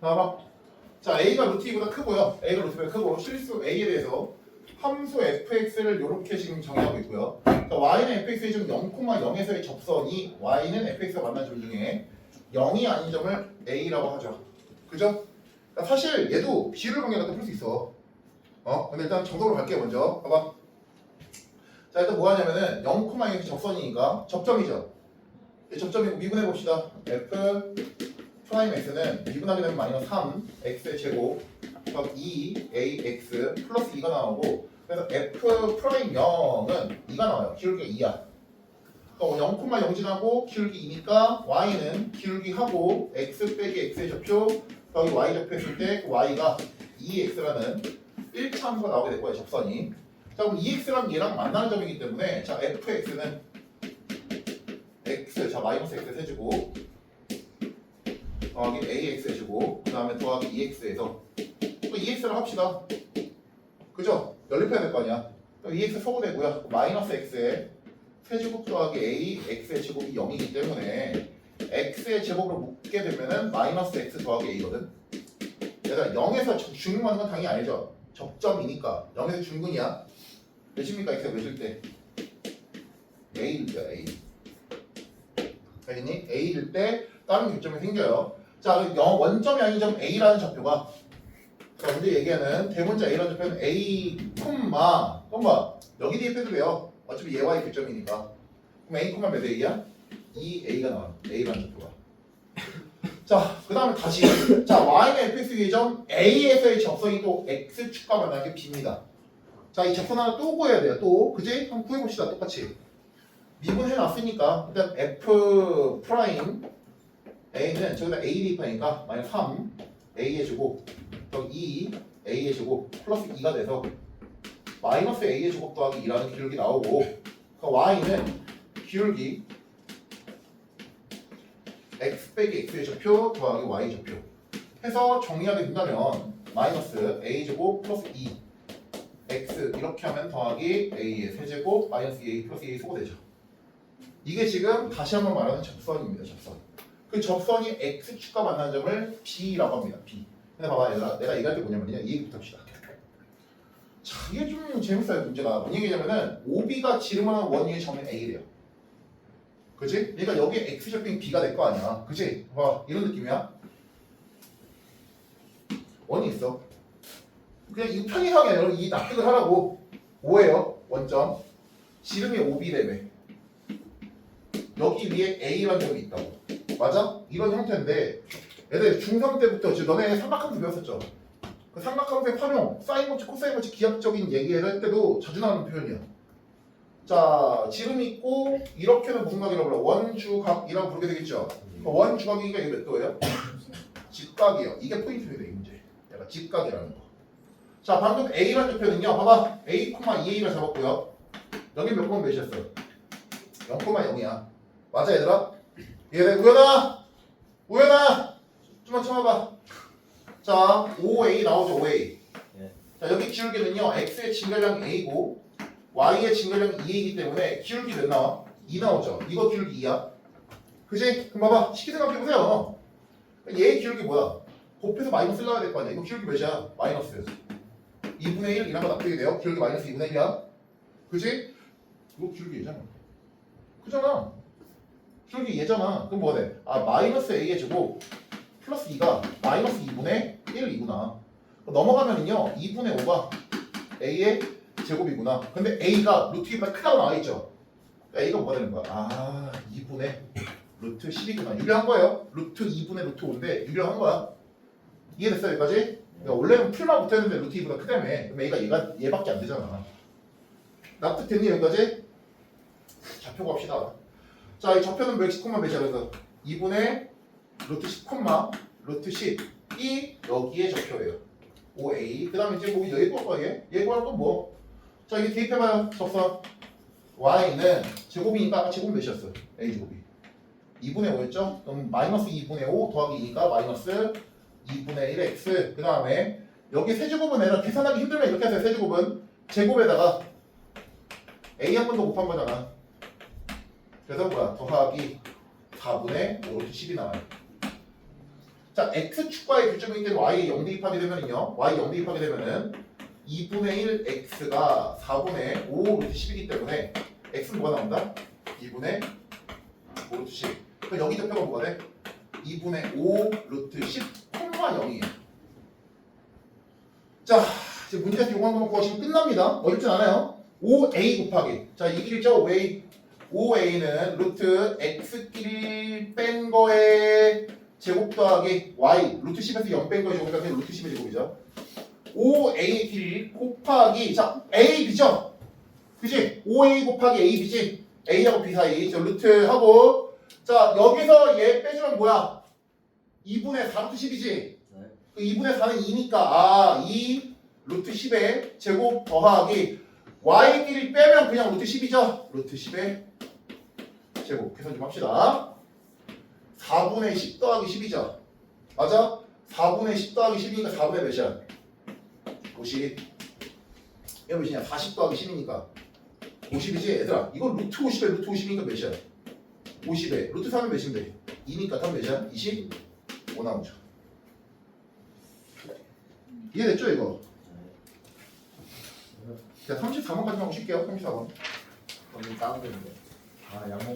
봐봐. 자, a가 루트 2보다 크고요. a가 루트 2보다 크고 실수 a에 대해서 함수 fx를 이렇게 지금 정의하고 있고요. 자, y는 fx의 점 0,0에서의 접선이 y는 fx가 만난 점 중에 0이 아닌 점을 a라고 하죠. 그죠? 그러니까 사실 얘도 b를 관계가 풀수 있어. 어? 근데 일단 정석으로 갈게요 먼저. 봐봐. 자 일단 뭐 하냐면은 0,0의 접선이니까 접점이죠. 이 접점이고 미분해 봅시다. f 프라임 x는 미분하게 되면 마이너스 3 x의 제곱 곱하기 2 ax 플러스 2가 나오고 그래서 f 프라임 0은 2가 나와요. 기울기가 2야. 그럼 0,0 지나고 기울기 2니까 y는 기울기 하고 x 빼기 x의 좌표 여기 y 접했을 때 그 y가 2x라는 1차함수가 나오게 될 거예요. 접선이. 자 그럼 2x랑 얘랑 만나는 점이기 때문에 자 fx는 x 자 마이너스 x 세주고 더하기 ax 해주고 그 다음에 더하기 2x에서 또 2x를 합시다. 그죠? 연립해야 될 거 아니야. 또 2x 소거되고요. 마이너스 x에 세제곱 더하기 a x의 제곱이 0이기 때문에 x의 제곱으로 묶게 되면은 마이너스 x 더하기 a거든. 얘들아 0에서 중근하는 건 당연히 알죠. 접점이니까 0에서 중근이야. 몇입니까 x가 몇일 때? a일 때 a. 알겠니? a일 때 다른 교점이 생겨요. 자, 그 영- 원점이 아닌 점 a라는 좌표가 자, 먼저 얘기하는 대문자 a라는 좌표는 a, 콤마, 콤마 여기 대입해도 돼요. 어차피 얘와의 교점이니까. 그럼 a 콤마 몇 a야? 2a가 나와. a라는 좌표가. 자, 그 다음에 다시 자, y는 fx의 점 a에서의 접선이 또 x축과 만나는 게 b입니다. 자, 이 접선 하나 또 구해야 돼요. 또 그지? 한번 구해봅시다. 똑같이. 미분해놨으니까 일단 f 프라임 a는 저기다 a 대입하니까 마이너스 3 a 해주고 또2 a 해주고 플러스 2가 돼서 마이너스 a의 제곱 더하기 2라는 기울기 나오고 그 y는 기울기 x 빼기 x의 좌표 더하기 y 좌표 해서 정리하게 된다면 마이너스 a 제곱 플러스 2 x 이렇게 하면 더하기 a의 세제곱 마이너스 2a 플러스 2a 소거되죠. 이게 지금 다시 한번 말하는 접선입니다 접선 그 접선이 x축과 만나는 점을 b라고 합니다. B. 근데 봐봐 얘들아 내가 얘기할 게 뭐냐면요. 이 얘기부터 합시다. 자 이게 좀 재밌어요 문제가. 뭔 얘기냐면은 OB가 지름하는 원위의 점은 A래요. 그지? 그러니까 여기 X 접빙 B가 될 거 아니야. 그지? 봐 이런 느낌이야. 원이 있어. 그냥 이 편의상에 여러분 이 납득을 하라고. 5예요 원점. 지름이 OB래매. 여기 위에 A라는 점이 있다고 맞아? 이런 형태인데 얘들 중3 때부터 지금 너네 삼각함수 배웠었죠? 그 삼각함수의 활용, 사인 거치, 코사인 거치 기하학적인 얘기를 할 때도 자주 나오는 표현이야. 자, 지름 있고 이렇게는 무슨 각이라고 불러? 원주각이라고 부르게 되겠죠? 그 원주각이니까 이게 몇 도예요? 직각이요. 이게 포인트입니다, 이 문제. 약간 직각이라는 거. 자, 방금 A라는 좌표는요. 봐봐. A, 2A를 잡았고요. 여기 몇 번 몇이었어? 0,0이야. 맞아, 얘들아? 얘들 우연아! 우연아! 좀만 참아봐. 자, 5a 나오죠, 5a. 예. 자, 여기 기울기는요, x의 증가량 a고, y의 증가량 2i기 때문에 기울기 몇 나와? 2 나오죠. 이거 기울기 2야. 그지? 그럼 봐봐. 쉽게 생각해보세요. 얘의 기울기 뭐야? 곱해서 마이너스 나야 될 거 아니야. 이거 기울기 몇이야? 마이너스. 2분의 1 이란 거 납득이 돼요? 기울기 마이너스 2분의 1이야. 그지? 이거 기울기 얘잖아. 그잖아. 기울기 얘잖아. 그럼 뭐가 돼? 아, 마이너스 a의 제곱 플러스 2가 마이너스 2분의 1이구나. 넘어가면은요, 2분의 5가 a의 제곱이구나. 근데 a가 루트 2보다 크다고 나와있죠? 그러니까 a가 뭐가 되는 거야? 아, 2분의 루트 10이구나. 유리한 거예요. 루트 2분의 루트 5인데 유리한 거야. 이해됐어요, 여기까지? 그러니까 원래는 풀만 붙었는데 루트 2보다 크다며. 그럼 a가 얘가 얘밖에 안 되잖아. 납득됐니, 여기까지? 좌표 갑시다. 자, 이 좌표는 몇, 10콤마 몇이야? 그래서 2분의 루트 10, 루트 10이 여기에 적혀요. 5a. 그 다음에 이제 뭐 여기 거 거예요? 얘 구할 건 뭐? 자, 이게 대입해봐요. 접선. y는 제곱이니까 아까 제곱 몇이었어? a 제곱이. 2분의 5였죠? 그럼 마이너스 2분의 5 더하기 2가 마이너스 2분의 1x. 그 다음에 여기 세제곱은 얘는 계산하기 힘들면 이렇게 하세요. 세제곱은 제곱에다가 a 한 번 더 곱한 거잖아. 그래서 뭐야? 더하기 4분의 5 루트 10이 나와요. 자, x축과의 교점이기 때문에 y 0 대입하게 되면은요. y 0 대입하게 되면은 2분의 1 x가 4분의 5 루트 10이기 때문에 x는 뭐가 나온다? 2분의 5 루트 10. 그럼 여기 대표가 뭐가 돼? 2분의 5 루트 10 콤마 0이에요. 자, 이제 문제에서 요거 한 번만 구하시면 끝납니다. 어렵진 않아요. 5a 곱하기. 자, 이 길이죠? 5a. 5a는 루트 x끼리 뺀 거에 제곱 더하기 y 루트 10에서 0 뺀 거의 제곱이니까 루트 10의 제곱이죠. 5a 길이 곱하기 자 a b죠? 그지? 5a 곱하기 a b지? a하고 b 사이 저 루트 하고 자 여기서 얘 빼주면 뭐야? 2분의 4 루트 10이지? 그 2분의 4는 2니까 아, 2 루트 10의 제곱 더하기 y끼리 빼면 그냥 루트 10이죠? 루트 10의 제곱 계산 좀 합시다 4분의 10 더하기 10이죠? 맞아? 4분의 10 더하기 10이니까 4분의 몇이야? 50 이거 몇이냐? 40 더하기 10이니까 50이지? 얘들아 이거 루트 50에 루트 50이니까 몇이야? 50에 루트 3은 몇인데? 2니까 3 몇이야? 20? 5 나오죠 이해됐죠 이거? 자 34번까지만 하고 쉴게요 34번 거기 다운되는데. 아 양모.